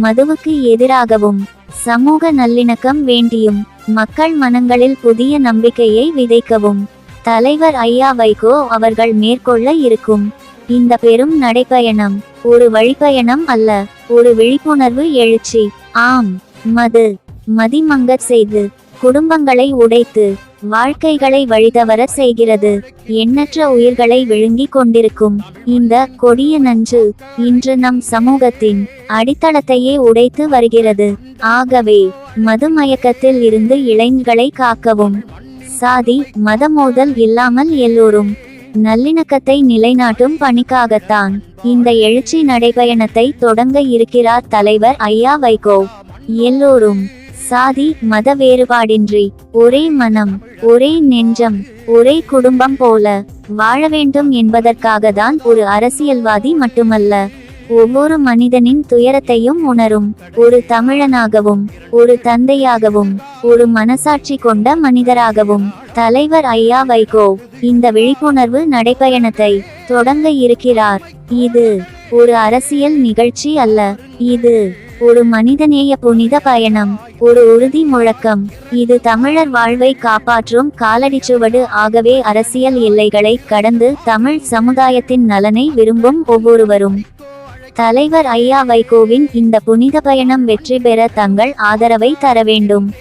மதுவுக்கு எதிராகவும் சமூக நல்லிணக்கம் வேண்டியும் மக்கள் மனங்களில் புதிய நம்பிக்கையை விதைக்கவும் தலைவர் ஐயா வைகோ அவர்கள் மேற்கொள்ள இருக்கும் இந்த பெரும் நடைப்பயணம் ஒரு வழிப்பயணம் அல்ல ஒரு விழிப்புணர்வு எழுச்சி. ஆம் மது மதிமங்கச் செய்து குடும்பங்களை உடைத்து வாழ்க்கைகளை வழிதவர செய்கிறது. எண்ணற்ற உயிர்களை விழுங்கிக் கொண்டிருக்கும் இந்த கொடிய நஞ்சு இன்று நம் சமூகத்தின் அடித்தளத்தையே உடைத்து வருகிறது. ஆகவே மதுமயக்கத்தில் இருந்து இளைஞர்களை காக்கவும். சாதி மத மோதல் இல்லாமல் எல்லோரும் நல்லிணக்கத்தை நிலைநாட்டும் பணிக்காகத்தான் இந்த எழுச்சி நடைபயணத்தை தொடங்க இருக்கிறார் தலைவர் ஐயா வைகோ. எல்லோரும் சாதி மத வேறுபாடின்றி ஒரே மனம் ஒரே நெஞ்சம் ஒரே குடும்பம் போல வாழ வேண்டும் என்பதற்காக தான் ஒரு அரசியல்வாதி மட்டுமல்ல ஒவ்வொரு மனிதனின் துயரத்தையும் உணரும் ஒரு தமிழனாகவும் ஒரு தந்தையாகவும் ஒரு மனசாட்சி கொண்ட மனிதராகவும். தலைவர் ஐயா வைகோ இந்த விழிப்புணர்வு நடைப்பயணத்தை தொடங்க இருக்கிறார். இது ஒரு அரசியல் நிகழ்ச்சி அல்ல இது ஒரு மனிதநேய புனித பயணம் ஒரு உறுதி முழக்கம். இது தமிழர் வாழ்வை காப்பாற்றும் காலடிச்சுவடு ஆகவே அரசியல் எல்லைகளை கடந்து தமிழ் சமுதாயத்தின் நலனை விரும்பும் ஒவ்வொருவரும். தலைவர் ஐயா வைகோவின் இந்த புனித பயணம் வெற்றி பெற தங்கள் ஆதரவை தர வேண்டும்.